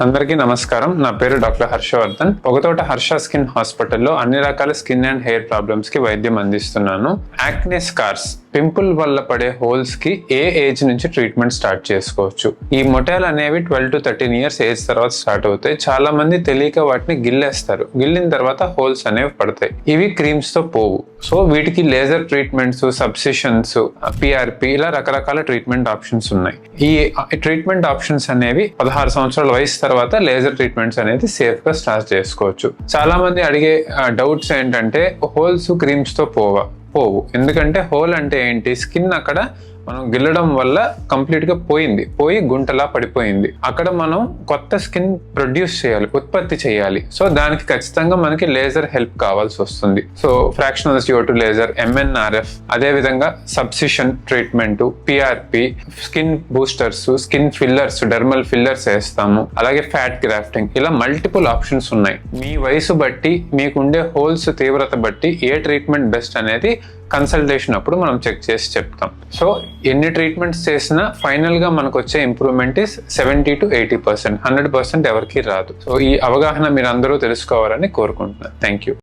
అందరికీ నమస్కారం. నా పేరు డాక్టర్ హర్షవర్ధన్. పొగతోట హర్ష స్కిన్ హాస్పిటల్లో అన్ని రకాల స్కిన్ అండ్ హెయిర్ ప్రాబ్లమ్స్కి వైద్యం అందిస్తున్నాను. యాక్నే స్కార్స్ పింపుల్ వల్ల పడే హోల్స్కి ఏ ఏజ్ నుంచి ట్రీట్మెంట్ స్టార్ట్ చేసుకోవచ్చు? ఈ మొటాలు అనేవి twelve to thirteen years age తర్వాత స్టార్ట్ అవుతాయి. చాలా మంది తెలియక వాటిని గిల్లేస్తారు. గిల్లిన తర్వాత హోల్స్ అనేవి పడతాయి. ఇవి క్రీమ్స్తో పోవు. సో వీటికి లేజర్ ట్రీట్మెంట్స్ సబ్సిషన్స్ పిఆర్పి ఇలా రకరకాల ట్రీట్మెంట్ ఆప్షన్స్ ఉన్నాయి. ఈ ట్రీట్మెంట్ ఆప్షన్స్ అనేవి పదహారు సంవత్సరాల వయసు తర్వాత లేజర్ ట్రీట్మెంట్స్ అనేది సేఫ్గా స్టార్ట్ చేసుకోవచ్చు. చాలా మంది అడిగే డౌట్స్ ఏంటంటే హోల్స్ క్రీమ్స్తో పోవా? పోవు. ఎందుకంటే హోల్ అంటే ఏంటి? స్కిన్ అక్కడ మనం గిల్లడం వల్ల కంప్లీట్గా పోయింది. పోయి గుంటలా పడిపోయింది. అక్కడ మనం కొత్త స్కిన్ ప్రొడ్యూస్ చేయాలి ఉత్పత్తి చేయాలి. సో దానికి ఖచ్చితంగా మనకి లేజర్ హెల్ప్ కావాల్సి వస్తుంది. So fractional CO two laser MNRF అదే విధంగా subcision treatment PRP skin boosters skin fillers dermal fillers వేస్తాము. అలాగే ఫ్యాట్ గ్రాఫ్టింగ్ ఇలా మల్టిపుల్ ఆప్షన్స్ ఉన్నాయి. మీ వయసు బట్టి మీకుండే హోల్స్ తీవ్రత బట్టి ఏ ట్రీట్మెంట్ బెస్ట్ అనేది కన్సల్టేషన్ అప్పుడు మనం చెక్ చేసి చెప్తాం. సో ఎన్ని ట్రీట్మెంట్స్ చేసినా ఫైనల్గా మనకు వచ్చే improvement is seventy to eighty percent hundred percent ఎవరికి రాదు. సో ఈ అవగాహన మీరు అందరూ తెలుసుకోవాలని కోరుకుంటున్నాను. Thank you